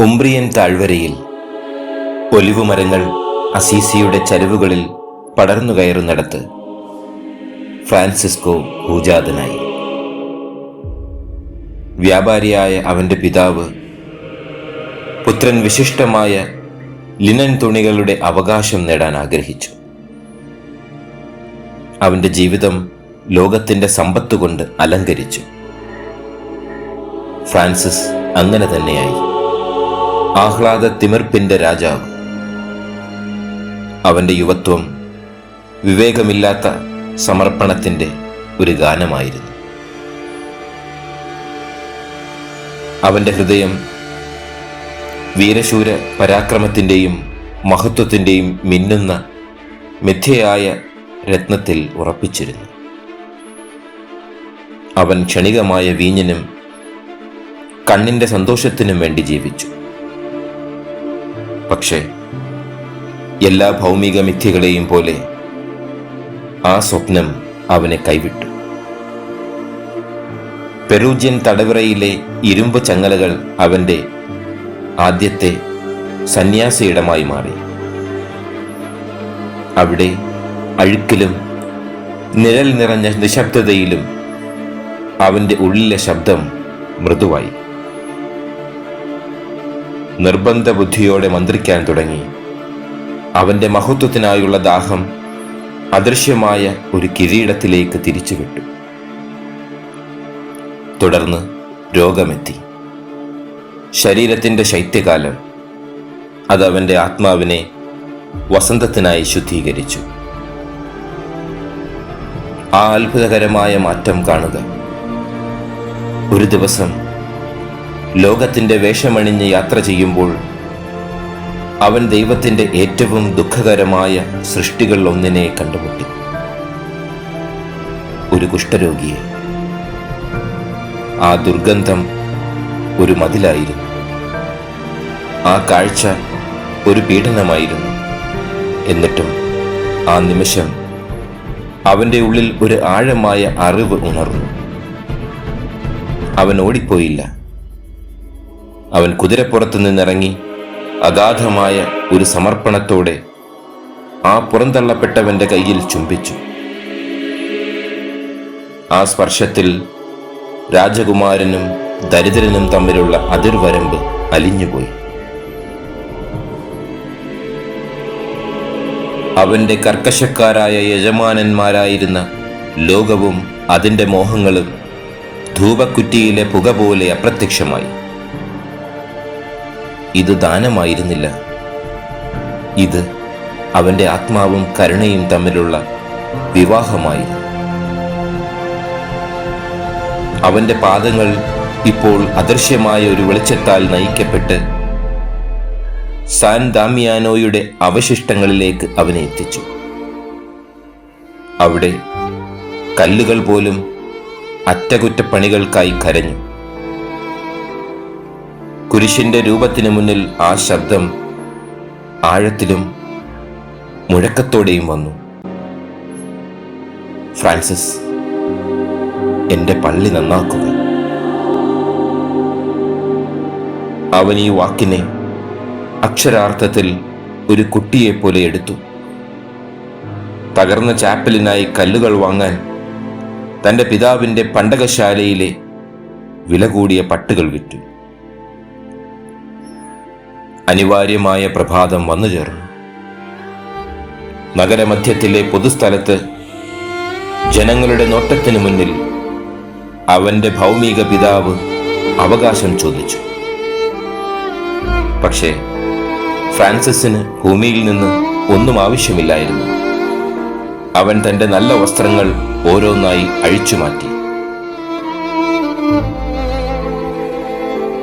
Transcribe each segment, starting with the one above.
Umbrian താഴ്വരയിൽ ഒലിവുമരങ്ങൾ അസീസിയുടെ ചരിവുകളിൽ പടർന്നു കയറുന്നിടത്ത് Francisco ഭൂജാതനായി. വ്യാപാരിയായ അവന്റെ പിതാവ് പുത്രൻ വിശിഷ്ടമായ ലിനൻ തുണികളുടെ അവകാശം നേടാൻ ആഗ്രഹിച്ചു. അവന്റെ ജീവിതം ലോകത്തിന്റെ സമ്പത്ത് കൊണ്ട് അലങ്കരിച്ചു. ഫ്രാൻസിസ് അങ്ങനെ തന്നെയായി. ആഹ്ലാദ തിമിർപ്പിന്റെ രാജാവ്. അവന്റെ യുവത്വം വിവേകമില്ലാത്ത സമർപ്പണത്തിന്റെ ഒരു ഗാനമായിരുന്നു. അവന്റെ ഹൃദയം വീരശൂര പരാക്രമത്തിന്റെയും മഹത്വത്തിന്റെയും മിന്നുന്ന മിഥ്യയായ രത്നത്തിൽ ഉറപ്പിച്ചിരുന്നു. അവൻ ക്ഷണികമായ വീഞ്ഞിനും കണ്ണിന്റെ സന്തോഷത്തിനും വേണ്ടി ജീവിച്ചു. പക്ഷേ എല്ലാ ഭൗമിക മിഥ്യകളെയും പോലെ ആ സ്വപ്നം അവനെ കൈവിട്ടു. പെറൂജ്യൻ തടവറയിലെ ഇരുമ്പ് ചങ്ങലകൾ അവന്റെ ആദ്യത്തെ സന്യാസിയിടമായി മാറി. അവിടെ അഴുക്കിലും നിഴൽ നിറഞ്ഞ നിശബ്ദതയിലും അവന്റെ ഉള്ളിലെ ശബ്ദം മൃദുവായി. നിർബന്ധ ബുദ്ധിയോടെ മന്ത്രിക്കാൻ തുടങ്ങി. അവന്റെ മഹത്വത്തിനായുള്ള ദാഹം അദൃശ്യമായ ഒരു കിരീടത്തിലേക്ക് തിരിച്ചുവിട്ടു. തുടർന്ന് രോഗമെത്തി. ശരീരത്തിന്റെ ശൈത്യകാലം അത് അവന്റെ ആത്മാവിനെ വസന്തത്തിനായി ശുദ്ധീകരിച്ചു. ആ അത്ഭുതകരമായ മാറ്റം കാണുക. ഒരു ദിവസം ലോകത്തിന്റെ വേഷമണിഞ്ഞ് യാത്ര ചെയ്യുമ്പോൾ അവൻ ദൈവത്തിന്റെ ഏറ്റവും ദുഃഖകരമായ സൃഷ്ടികൾ ഒന്നിനെ കണ്ടുമുട്ടി. ഒരു കുഷ്ഠരോഗിയെ. ആ ദുർഗന്ധം ഒരു മതിലായിരുന്നു. ആ കാഴ്ച ഒരു പീഡനമായിരുന്നു. എന്നിട്ടും ആ നിമിഷം അവന്റെ ഉള്ളിൽ ഒരു ആഴമായ അറിവ് ഉണർന്നു. അവൻ ഓടിപ്പോയില്ല. അവൻ കുതിരപ്പുറത്തു നിന്നിറങ്ങി അഗാധമായ ഒരു സമർപ്പണത്തോടെ ആ പുറന്തള്ളപ്പെട്ടവന്റെ കയ്യിൽ ചുംബിച്ചു. ആ സ്പർശത്തിൽ രാജകുമാരനും ദരിദ്രനും തമ്മിലുള്ള അതിർവരമ്പ് അലിഞ്ഞുപോയി. അവന്റെ കർക്കശക്കാരായ യജമാനന്മാരായിരുന്ന ലോകവും അതിന്റെ മോഹങ്ങളും ധൂപക്കുറ്റിയിലെ പുക പോലെ അപ്രത്യക്ഷമായി. ഇത് ദാനമായിരുന്നില്ല. ഇത് അവന്റെ ആത്മാവും കരുണയും തമ്മിലുള്ള വിവാഹമായിരുന്നു. അവന്റെ പാദങ്ങൾ ഇപ്പോൾ അദൃശ്യമായ ഒരു വെളിച്ചത്താൽ നയിക്കപ്പെട്ട് സാൻ ദാമിയാനോയുടെ അവശിഷ്ടങ്ങളിലേക്ക് അവനെ എത്തിച്ചു. അവിടെ കല്ലുകൾ പോലും അറ്റകുറ്റപ്പണികൾക്കായി കരഞ്ഞു. കുരിശിന്റെ രൂപത്തിനു മുന്നിൽ ആ ശബ്ദം ആഴത്തിലും മുഴക്കത്തോടെയും വന്നു. ഫ്രാൻസിസ് എന്റെ പള്ളി നന്നാക്കുക. അവൻ ഈ വാക്കിനെ അക്ഷരാർത്ഥത്തിൽ ഒരു കുട്ടിയെ പോലെ എടുത്തു. തകർന്ന ചാപ്പലിനായി കല്ലുകൾ വാങ്ങാൻ തന്റെ പിതാവിന്റെ പണ്ടകശാലയിലെ വില കൂടിയ പട്ടുകൾ വിറ്റു. അനിവാര്യമായ പ്രഭാതം വന്നു ചേർന്നു. നഗരമധ്യത്തിലെ പൊതുസ്ഥലത്ത് ജനങ്ങളുടെ നോട്ടത്തിനു മുന്നിൽ അവന്റെ ഭൗമിക പിതാവ് അവകാശം ചോദിച്ചു. പക്ഷേ ഫ്രാൻസിസിന് ഭൂമിയിൽ നിന്ന് ഒന്നും ആവശ്യമില്ലായിരുന്നു. അവൻ തന്റെ നല്ല വസ്ത്രങ്ങൾ ഓരോന്നായി അഴിച്ചു മാറ്റി.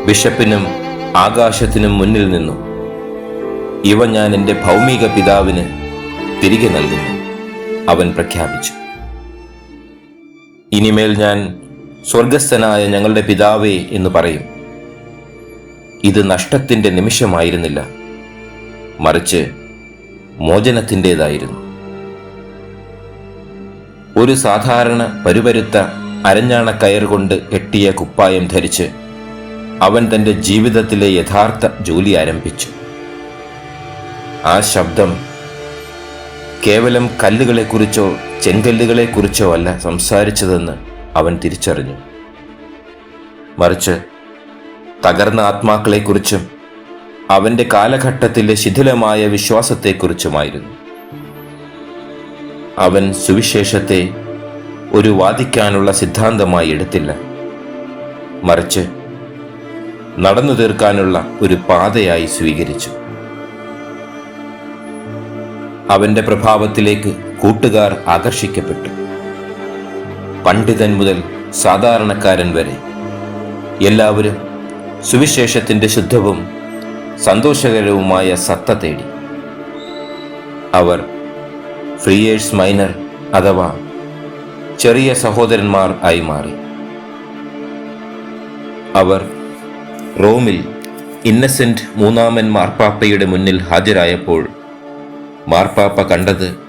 ബിഷപ്പിനും ആകാശത്തിനും മുന്നിൽ നിന്നു ഇവ ഞാൻ എന്റെ ഭൗമിക പിതാവിന് തിരികെ നൽകുന്നു. അവൻ പ്രഖ്യാപിച്ചു. ഇനിമേൽ ഞാൻ സ്വർഗസ്ഥനായ ഞങ്ങളുടെ പിതാവേ എന്ന് പറയും. ഇത് നഷ്ടത്തിന്റെ നിമിഷമായിരുന്നില്ല. മറിച്ച് മോചനത്തിന്റെതായിരുന്നു. ഒരു സാധാരണ പരുപരുത്ത അരഞ്ഞാണ കയർ കൊണ്ട് കെട്ടിയ കുപ്പായം ധരിച്ച് അവൻ തന്റെ ജീവിതത്തിലെ യഥാർത്ഥ ജോലി ആരംഭിച്ചു. ആ ശബ്ദം കേവലം കല്ലുകളെക്കുറിച്ചോ ചെങ്കല്ലുകളെക്കുറിച്ചോ അല്ല സംസാരിച്ചതെന്ന് അവൻ തിരിച്ചറിഞ്ഞു. മറിച്ച് തകർന്ന ആത്മാക്കളെക്കുറിച്ചും അവന്റെ കാലഘട്ടത്തിലെ ശിഥിലമായ വിശ്വാസത്തെക്കുറിച്ചുമായിരുന്നു. അവൻ സുവിശേഷത്തെ ഒരു വാദിക്കാനുള്ള സിദ്ധാന്തമായി എടുത്തില്ല. മറിച്ച് നടന്നു തീർക്കാനുള്ള ഒരു പാതയായി സ്വീകരിച്ചു. അവന്റെ പ്രഭാവത്തിലേക്ക് കൂട്ടുകാർ ആകർഷിക്കപ്പെട്ടു. പണ്ഡിതൻ മുതൽ സാധാരണക്കാരൻ വരെ. എല്ലാവരും സുവിശേഷത്തിന്റെ ശുദ്ധവും സന്തോഷകരവുമായ സത്ത തേടി. അവർ ഫ്രീയേഴ്സ് മൈനർ അഥവാ ചെറിയ സഹോദരന്മാർ ആയി മാറി. അവർ റോമിൽ ഇന്നസെന്റ് മൂന്നാമൻ മാർപ്പാപ്പയുടെ മുന്നിൽ ഹാജരായപ്പോൾ മാർപ്പാപ്പ കണ്ടത്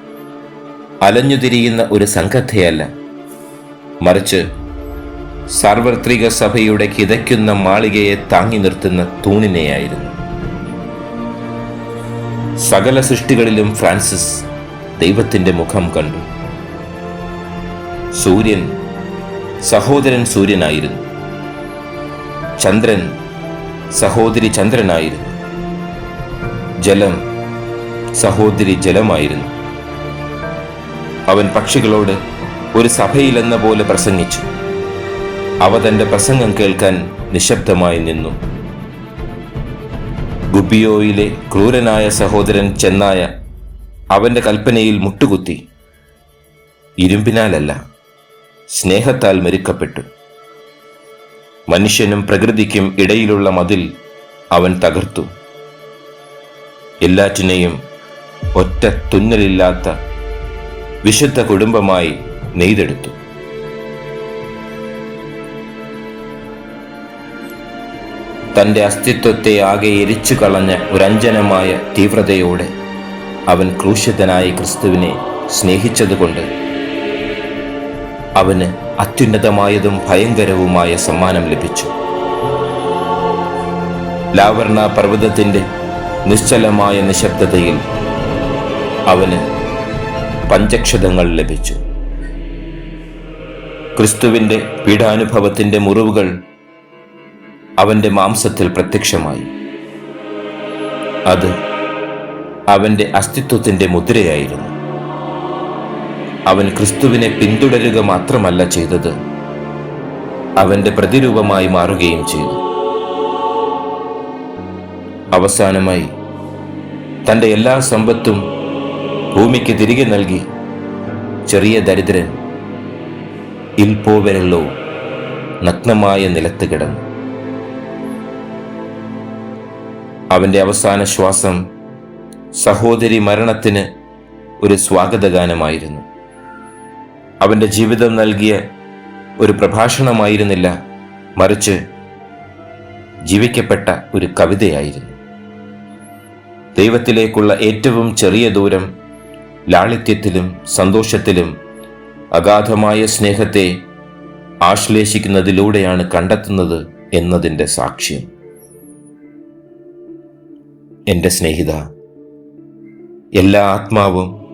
അലഞ്ഞുതിരിയുന്ന ഒരു സംഘത്തെയല്ല. മറിച്ച് സാർവത്രിക സഭയുടെ കിതയ്ക്കുന്ന മാളികയെ താങ്ങി നിർത്തുന്ന തൂണിനെയായിരുന്നു. സകല സൃഷ്ടികളിലും ഫ്രാൻസിസ് ദൈവത്തിന്റെ മുഖം കണ്ടു. സൂര്യൻ സഹോദരൻ സൂര്യനായിരുന്നു. ചന്ദ്രൻ സഹോദരി ചന്ദ്രനായിരുന്നു. ജലം സഹോദരി ജലമായിരുന്നു. അവൻ പക്ഷികളോട് ഒരു സഭയിലെന്ന പോലെ പ്രസംഗിച്ചു. അവ തന്റെ പ്രസംഗം കേൾക്കാൻ നിശബ്ദമായി നിന്നു. ഗുബിയോയിലെ ക്രൂരനായ സഹോദരൻ ചെന്നായ അവന്റെ കൽപ്പനയിൽ മുട്ടുകുത്തി. ഇരുമ്പിനാലല്ല സ്നേഹത്താൽ മെരുക്കപ്പെട്ടു. മനുഷ്യനും പ്രകൃതിക്കും ഇടയിലുള്ള മതിൽ അവൻ തകർത്തു. എല്ലാറ്റിനെയും ഒറ്റ തുന്നലില്ലാത്ത വിശുദ്ധ കുടുംബമായി നെയ്തെടുത്തു. തന്റെ അസ്തിത്വത്തെ ആകെ എരിച്ചു കളഞ്ഞ ഒരഞ്ജനമായ തീവ്രതയോടെ അവൻ ക്രൂശിതനായ ക്രിസ്തുവിനെ സ്നേഹിച്ചതുകൊണ്ട് അവന് അത്യുന്നതമായതും ഭയങ്കരവുമായ സമ്മാനം ലഭിച്ചു. ലാവർണ പർവതത്തിന്റെ നിശ്ചലമായ നിശബ്ദതയിൽ അവന് പഞ്ചക്ഷതങ്ങൾ ലഭിച്ചു. ക്രിസ്തുവിന്റെ പീഡാനുഭവത്തിന്റെ മുറിവുകൾ അവന്റെ മാംസത്തിൽ പ്രത്യക്ഷമായി. അത് അവന്റെ അസ്തിത്വത്തിന്റെ മുദ്രയായിരുന്നു. അവൻ ക്രിസ്തുവിനെ പിന്തുടരുക മാത്രമല്ല ചെയ്തത്. അവന്റെ പ്രതിരൂപമായി മാറുകയും ചെയ്തു. അവസാനമായി തന്റെ എല്ലാ സമ്പത്തും ഭൂമിക്ക് തിരികെ നൽകി ചെറിയ ദരിദ്രൻ ഇൽപോവരല്ലോ നഗ്നമായ നിലത്ത് കിടന്നു. അവന്റെ അവസാന ശ്വാസം സഹോദരി മരണത്തിന് ഒരു സ്വാഗതഗാനമായിരുന്നു. അവന്റെ ജീവിതം നൽകിയ ഒരു പ്രഭാഷണമായിരുന്നില്ല മറിച്ച് ജീവിക്കപ്പെട്ട ഒരു കവിതയായിരുന്നു. ദൈവത്തിലേക്കുള്ള ഏറ്റവും ചെറിയ ദൂരം ലാളിത്യത്തിലും സന്തോഷത്തിലും അഗാധമായ സ്നേഹത്തെ ആശ്ലേഷിക്കുന്നതിലൂടെയാണ് കണ്ടെത്തുന്നത് എന്നതിന്റെ സാക്ഷ്യം. എന്റെ സ്നേഹിത എല്ലാ ആത്മാവും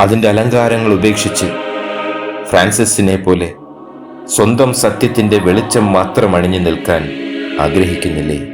അതിന്റെ അലങ്കാരങ്ങൾ ഉപേക്ഷിച്ച് ഫ്രാൻസിസിനെ പോലെ സ്വന്തം സത്യത്തിന്റെ വെളിച്ചം മാത്രം അണിഞ്ഞു നിൽക്കാൻ ആഗ്രഹിക്കുന്നില്ലേ?